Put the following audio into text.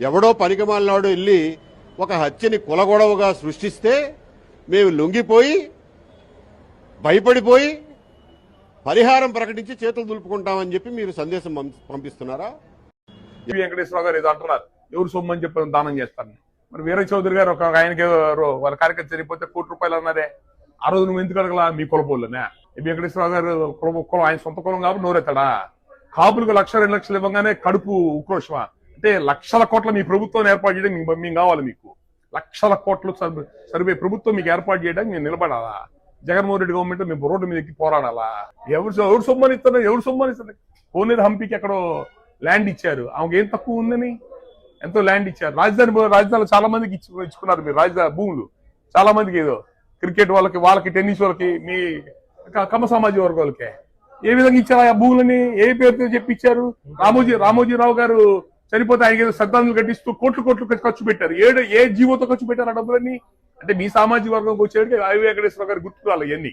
ఎవడో పనికిమాలినాడు వెళ్ళి ఒక హత్యని కులగొడవగా సృష్టిస్తే మేము లొంగిపోయి భయపడిపోయి పరిహారం ప్రకటించి చేతులు దులుపుకుంటామని చెప్పి మీరు సందేశం పంపి- పంపిస్తున్నారా? వెంకటేశ్వరరావు గారు ఏదో అంటున్నారు. ఎవరు సొమ్ము అని చెప్పి దానం చేస్తాను మరి వీర చౌదరి గారు ఒక ఆయనకి వాళ్ళ కార్యకర్త చనిపోతే కోటి రూపాయలు అన్నారే. ఆ రోజు నువ్వు ఎందుకు అడగలా మీ కులపోళ్ళనే ఈ వెంకటేశ్వరరావు గారు కులం ఆయన సొంత కులం కాబట్టి నోరెత్తాడా? కాపులకు లక్ష రెండు లక్షలు ఇవ్వగానే కడుపు ఉక్రోషమా? అంటే లక్షల కోట్ల మీ ప్రభుత్వం ఏర్పాటు చేయడం మీకు మేము కావాలి మీకు. లక్షల కోట్లు సరి- సరిపోయే ప్రభుత్వం మీకు ఏర్పాటు చేయడానికి మేము నిలబడాలా? జగన్మోహన్ రెడ్డి గవర్నమెంట్ మేము రోడ్డు మీద ఎక్కి పోరాడాలా? ఎవరు ఎవరు సొమ్మని ఎవరు సొమ్మని ఇస్తున్నారు కోనేరు హంపికి ఎక్కడో ల్యాండ్ ఇచ్చారు. ఆమెకి ఏం తక్కువ ఉందని? ఎంతో ల్యాండ్ ఇచ్చారు. రాజధాని రాజధానిలో చాలా మందికి ఇచ్చుకున్నారు మీరు రాజధాని భూములు. చాలా మందికి ఏదో క్రికెట్ వాళ్ళకి వాళ్ళకి టెన్నిస్ వాళ్ళకి మీ క- కమ్మ సమాజ వర్గాలకే. ఏ విధంగా ఇచ్చారు ఆ భూములని? ఏ పేరుతో చెప్పిచ్చారు రామోజీ రామోజీరావు గారు చనిపోతే ఆయన ఏదో శ్రద్ధాంజలి కట్టిస్తూ కోట్లు కోట్లు ఖర్చు పెట్టారు. ఏడు ఏ జీవోతో ఖర్చు పెట్టారు ఆ డబ్బులన్నీ? అంటే మీ సామాజిక వర్గంకి వచ్చేటికి ఐ వెంకటేశ్వర గారు గుర్తురాలి ఇవన్నీ.